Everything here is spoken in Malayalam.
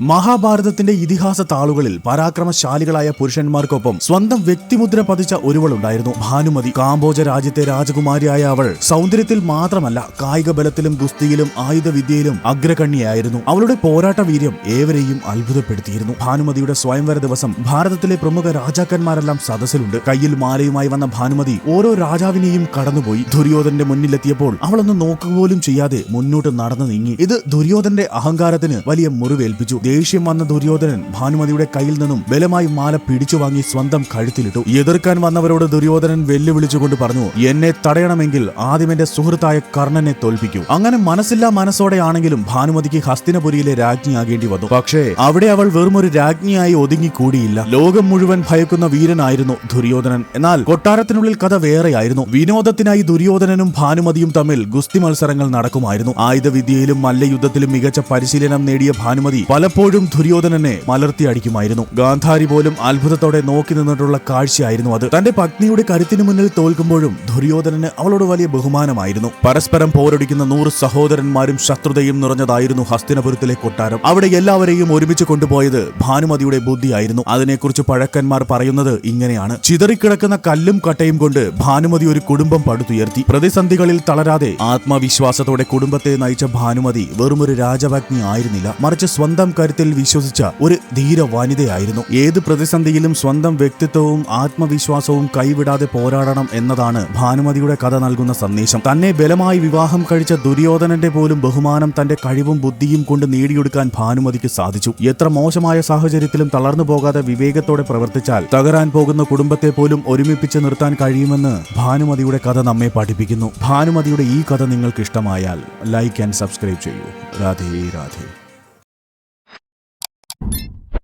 മഹാഭാരതത്തിന്റെ ഇതിഹാസ താളുകളിൽ പരാക്രമശാലികളായ പുരുഷന്മാർക്കൊപ്പം സ്വന്തം വ്യക്തിമുദ്ര പതിച്ച ഒരുവളുണ്ടായിരുന്നു ഭാനുമതി. കാംബോജ രാജ്യത്തെ രാജകുമാരിയായ അവൾ സൗന്ദര്യത്തിൽ മാത്രമല്ല കായിക ബലത്തിലും ഗുസ്തിയിലും ആയുധവിദ്യയിലും അഗ്രകണ്ണിയായിരുന്നു അവളുടെ പോരാട്ട വീര്യം ഏവരെയും അത്ഭുതപ്പെടുത്തിയിരുന്നു. ഭാനുമതിയുടെ സ്വയംവര ദിവസം ഭാരതത്തിലെ പ്രമുഖ രാജാക്കന്മാരെല്ലാം സദസ്സിലുണ്ട്. കയ്യിൽ മാലയുമായി വന്ന ഭാനുമതി ഓരോ രാജാവിനെയും കടന്നുപോയി. ദുര്യോധന്റെ മുന്നിലെത്തിയപ്പോൾ അവളൊന്ന് നോക്കുക പോലും ചെയ്യാതെ മുന്നോട്ട് നടന്നു നീങ്ങി. ഇത് ദുര്യോധന്റെ അഹങ്കാരത്തിന് വലിയ മുറിവേൽപ്പിച്ചു. ദേഷ്യം വന്ന ദുര്യോധനൻ ഭാനുമതിയുടെ കയ്യിൽ നിന്നും ബലമായി മാല പിടിച്ചു വാങ്ങി സ്വന്തം കഴുത്തിലിട്ടു. എതിർക്കാൻ വന്നവരോട് ദുര്യോധനൻ വെല്ലുവിളിച്ചുകൊണ്ട് പറഞ്ഞു എന്നെ തടയണമെങ്കിൽ ആദ്യം എന്റെ സുഹൃത്തായ കർണനെ തോൽപ്പിക്കൂ. അങ്ങനെ മനസ്സില്ലാ മനസ്സോടെയാണെങ്കിലും ഭാനുമതിക്ക് ഹസ്തിനപുരിയിലെ രാജ്ഞിയാകേണ്ടി വന്നു. പക്ഷേ അവിടെ അവൾ വെറുമൊരു രാജ്ഞിയായി ഒതുങ്ങിക്കൂടിയില്ല. ലോകം മുഴുവൻ ഭയക്കുന്ന വീരനായിരുന്നു ദുര്യോധനൻ. എന്നാൽ കൊട്ടാരത്തിനുള്ളിൽ കഥ വേറെയായിരുന്നു. വിനോദത്തിനായി ദുര്യോധനനും ഭാനുമതിയും തമ്മിൽ ഗുസ്തി മത്സരങ്ങൾ നടക്കുമായിരുന്നു. ആയുധവിദ്യയിലും മല്ലയുദ്ധത്തിലും മികച്ച പരിശീലനം നേടിയ ഭാനുമതി പലപ്പോഴും ദുര്യോധനനെ മലർത്തി അടിക്കുമായിരുന്നു. ഗാന്ധാരി പോലും അത്ഭുതത്തോടെ നോക്കി നിന്നിട്ടുള്ള കാഴ്ചയായിരുന്നു അത്. തന്റെ പത്നിയുടെ കരുത്തിന് മുന്നിൽ തോൽക്കുമ്പോഴും ദുര്യോധനന് അവളോട് വലിയ ബഹുമാനമായിരുന്നു. പരസ്പരം പോരടിക്കുന്ന നൂറ് സഹോദരന്മാരും ശത്രുതയും നിറഞ്ഞതായിരുന്നു ഹസ്തിനപുരത്തിലെ കൊട്ടാരം. അവിടെ എല്ലാവരെയും ഒരുമിച്ച് കൊണ്ടുപോയത് ഭാനുമതിയുടെ ബുദ്ധിയായിരുന്നു. അതിനെക്കുറിച്ച് പഴക്കന്മാർ പറയുന്നത് ഇങ്ങനെയാണ്. ചിതറിക്കിടക്കുന്ന കല്ലും കട്ടയും കൊണ്ട് ഭാനുമതി ഒരു കുടുംബം പടുത്തുയർത്തി. പ്രതിസന്ധികളിൽ തളരാതെ ആത്മവിശ്വാസത്തോടെ കുടുംബത്തെ നയിച്ച ഭാനുമതി വെറുമൊരു രാജപത്നി ആയിരുന്നില്ല. മറിച്ച് സ്വന്തം കരുത്തിൽ വിശ്വസിച്ച ഒരു ധീര വനിതയായിരുന്നു ഏത് പ്രതിസന്ധിയിലും സ്വന്തം വ്യക്തിത്വവും ആത്മവിശ്വാസവും കൈവിടാതെ പോരാടണം എന്നതാണ് ഭാനുമതിയുടെ കഥ നൽകുന്ന സന്ദേശം. തന്നെ ബലമായി വിവാഹം കഴിച്ച ദുര്യോധനന്റെ പോലും ബഹുമാനം തന്റെ കഴിവും ബുദ്ധിയും കൊണ്ട് നേടിയെടുക്കാൻ ഭാനുമതിക്ക് സാധിച്ചു. എത്ര മോശമായ സാഹചര്യത്തിലും തളർന്നു പോകാതെ വിവേകത്തോടെ പ്രവർത്തിച്ചാൽ തകരാൻ പോകുന്ന കുടുംബത്തെ പോലും ഒരുമിപ്പിച്ച് നിർത്താൻ കഴിയുമെന്ന് ഭാനുമതിയുടെ കഥ നമ്മെ പഠിപ്പിക്കുന്നു. ഭാനുമതിയുടെ ഈ കഥ നിങ്ങൾക്ക് ഇഷ്ടമായാൽ ലൈക്ക് ആൻഡ് സബ്സ്ക്രൈബ് ചെയ്യൂ. രാധേ രാധേ.